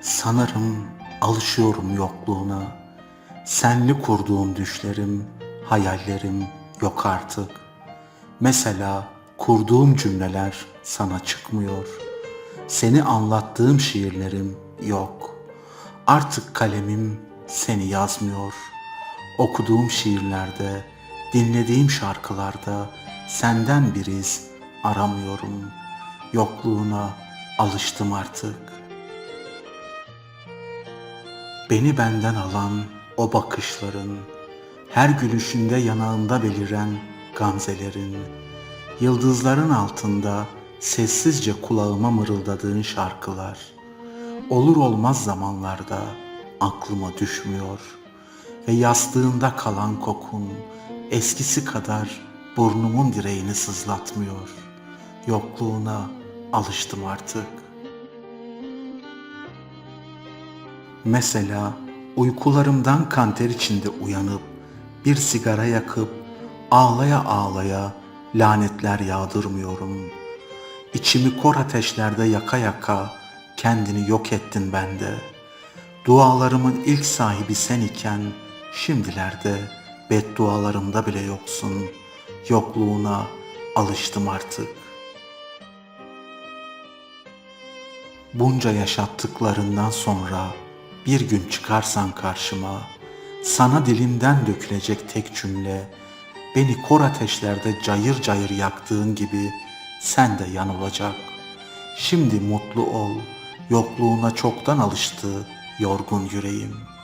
Sanırım alışıyorum yokluğuna. Senli kurduğum düşlerim, hayallerim yok artık. Mesela kurduğum cümleler sana çıkmıyor. Seni anlattığım şiirlerim yok. Artık kalemim seni yazmıyor. Okuduğum şiirlerde, dinlediğim şarkılarda senden bir iz aramıyorum. Yokluğuna alıştım artık. Beni benden alan o bakışların, her gülüşünde yanağında beliren gamzelerin, yıldızların altında sessizce kulağıma mırıldadığın şarkılar, olur olmaz zamanlarda aklıma düşmüyor ve yastığında kalan kokun eskisi kadar burnumun direğini sızlatmıyor. Yokluğuna alıştım artık. Mesela uykularımdan kanter içinde uyanıp bir sigara yakıp ağlaya ağlaya lanetler yağdırmıyorum. İçimi kor ateşlerde yaka yaka kendini yok ettin bende. Dualarımın ilk sahibi sen iken şimdilerde beddualarımda bile yoksun. Yokluğuna alıştım artık. Bunca yaşattıklarından sonra bir gün çıkarsan karşıma, sana dilimden dökülecek tek cümle, beni kor ateşlerde cayır cayır yaktığın gibi sen de yanılacak. Şimdi mutlu ol, yokluğuna çoktan alıştı yorgun yüreğim.''